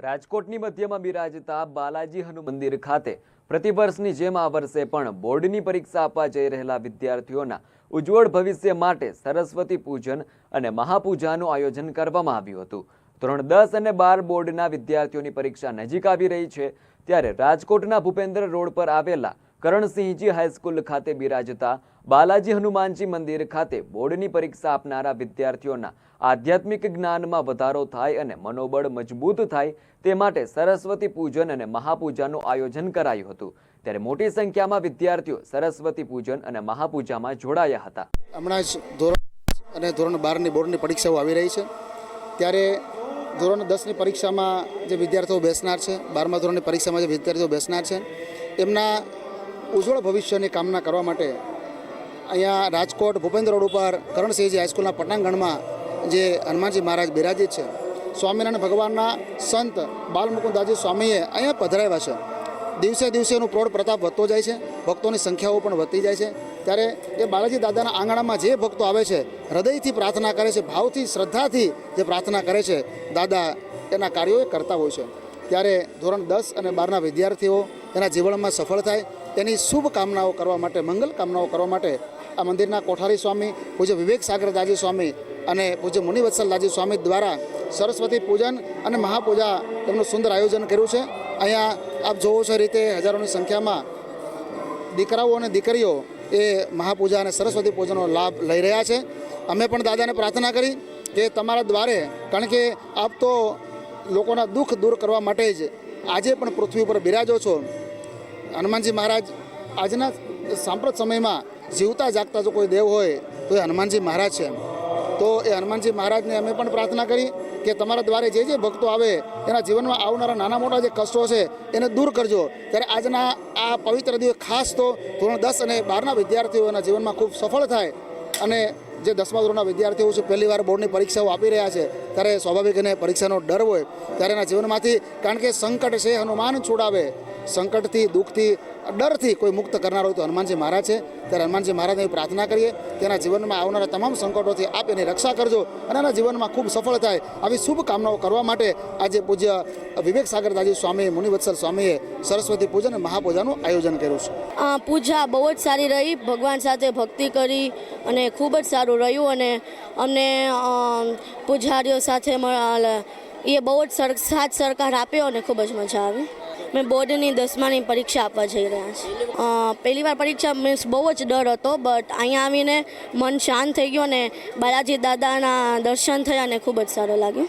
રાજકોટની મધ્યમાં બિરાજતા બાલાજી હનુ મંદિર ખાતે પ્રતિવર્ષની જેમ આ વર્ષે પણ બોર્ડની પરીક્ષા આપવા જઈ રહેલા વિદ્યાર્થીઓના ઉજ્જવળ ભવિષ્ય માટે સરસ્વતી પૂજન અને મહાપૂજાનું આયોજન કરવામાં આવ્યું હતું. ધોરણ દસ અને બાર બોર્ડના વિદ્યાર્થીઓની પરીક્ષા નજીક આવી રહી છે, ત્યારે રાજકોટના ભૂપેન્દ્ર રોડ પર આવેલા કરણસિંહજી હાઈસ્કૂલ ખાતે બિરાજતા બાલાજી હનુમાનજી મંદિર ખાતે બોર્ડની પરીક્ષા આપનારા વિદ્યાર્થીઓના આધ્યાત્મિક જ્ઞાનમાં વધારો થાય અને મનોબળ મજબૂત થાય તે માટે સરસ્વતી પૂજન અને મહાપૂજાનું આયોજન કરાયું હતું. ત્યારે મોટી સંખ્યામાં વિદ્યાર્થીઓ સરસ્વતી પૂજન અને મહાપૂજામાં જોડાયા હતા. હમણાં જ ધોરણ અને ધોરણ બારની બોર્ડની પરીક્ષાઓ આવી રહી છે. ત્યારે ધોરણ દસની પરીક્ષામાં જે વિદ્યાર્થીઓ બેસનાર છે, બારમા ધોરણની પરીક્ષામાં જે વિદ્યાર્થીઓ બેસનાર છે, એમના ઉજ્જવળ ભવિષ્યની કામના કરવા માટે અહીંયા રાજકોટ ભૂપેન્દ્ર રોડ ઉપર કરણસિંહજી હાઈસ્કૂલના પટાંગણમાં જે હનુમાનજી મહારાજ બિરાજિત છે, સ્વામિનારાયણ ભગવાનના સંત બાલમુકુદાજી સ્વામીએ અહીંયા પધરાવ્યા છે. દિવસે દિવસે એનું પ્રૌઢ પ્રતાપ વધતો જાય છે, ભક્તોની સંખ્યાઓ પણ વધતી જાય છે. ત્યારે એ બાલાજી દાદાના આંગણામાં જે ભક્તો આવે છે, હૃદયથી પ્રાર્થના કરે છે, ભાવથી, શ્રદ્ધાથી જે પ્રાર્થના કરે છે, દાદા એના કાર્યો એ કરતા હોય છે. ત્યારે ધોરણ દસ અને બારના વિદ્યાર્થીઓ એના જીવનમાં સફળ થાય તેની શુભ કામનાઓ કરવા માટે, મંગલ કામનાઓ કરવા માટે આ મંદિરના કોઠારી સ્વામી, પૂજ્ય વિવેક સાગર દાજી સ્વામી અને પૂજ્ય મુનિવત્સલ દાજી સ્વામી દ્વારા સરસ્વતી પૂજન અને મહાપૂજા તેમનું સુંદર આયોજન કર્યું છે. અહીંયા આપ જોવો છો રીતે હજારોની સંખ્યામાં દીકરાઓ અને દીકરીઓ એ મહાપૂજા અને સરસ્વતી પૂજનનો લાભ લઈ રહ્યા છે. અમે પણ દાદાને પ્રાર્થના કરી કે તમારા દ્વારે, કારણ કે આપ તો લોકોના દુઃખ દૂર કરવા માટે જ આજે પણ પૃથ્વી ઉપર બિરાજો છો. હનુમાનજી મહારાજ આજના સાંપ્રત સમયમાં જીવતા જાગતા જો કોઈ દેવ હોય, તો એ હનુમાનજી મહારાજ છે તો એ હનુમાનજી મહારાજને અમે પણ પ્રાર્થના કરી કે તમારા દ્વારે જે જે ભક્તો આવે, એના જીવનમાં આવનારા નાના મોટા જે કષ્ટો છે, એને દૂર કરજો. ત્યારે આજના આ પવિત્ર દિવસ ખાસ તો ધોરણ દસ અને બારના વિદ્યાર્થીઓના જીવનમાં ખૂબ સફળ થાય અને જે દસમા ધોરણના વિદ્યાર્થીઓ છે, પહેલી વાર બોર્ડની પરીક્ષાઓ આપી રહ્યા છે, ત્યારે સ્વાભાવિક એને પરીક્ષાનો ડર હોય. ત્યારે એના જીવનમાંથી કારણ કે સંકટ છે, હનુમાન છોડાવે. સંકટથી, દુઃખથી, ડરથી કોઈ મુક્ત કરનાર તો હનુમાનજી મહારાજ છે. ત્યારે હનુમાનજી મહારાજને પ્રાર્થના કરીએ તેના જીવનમાં આવનારા તમામ સંકટોથી આપ એની રક્ષા કરજો અને એના જીવનમાં ખૂબ સફળ થાય આવી શુભ કામનાઓ કરવા માટે આજે પૂજ્ય વિવેક સાગર દાજી સ્વામી, મુનિવત્સલ સ્વામીએ સરસ્વતી પૂજન અને મહાપૂજાનું આયોજન કર્યું છે. આ પૂજા બહુ જ સારી રહી. ભગવાન સાથે ભક્તિ કરી અને ખૂબ જ સારું રહ્યું અને અમને પૂજારીઓ સાથે એ બહુ જ સાથ સરકાર આપ્યો અને ખૂબ જ મજા આવી. મેં બોર્ડની દસમાની પરીક્ષા આપવા જઈ રહ્યા છે. પહેલીવાર પહેલી વાર પરીક્ષા મીન્સ બહુ જ ડર હતો, બટ અહીંયા આવીને મન શાંત થઈ ગયું અને બાલાજી દાદાના દર્શન થયા અને ખૂબ જ સારું લાગ્યું.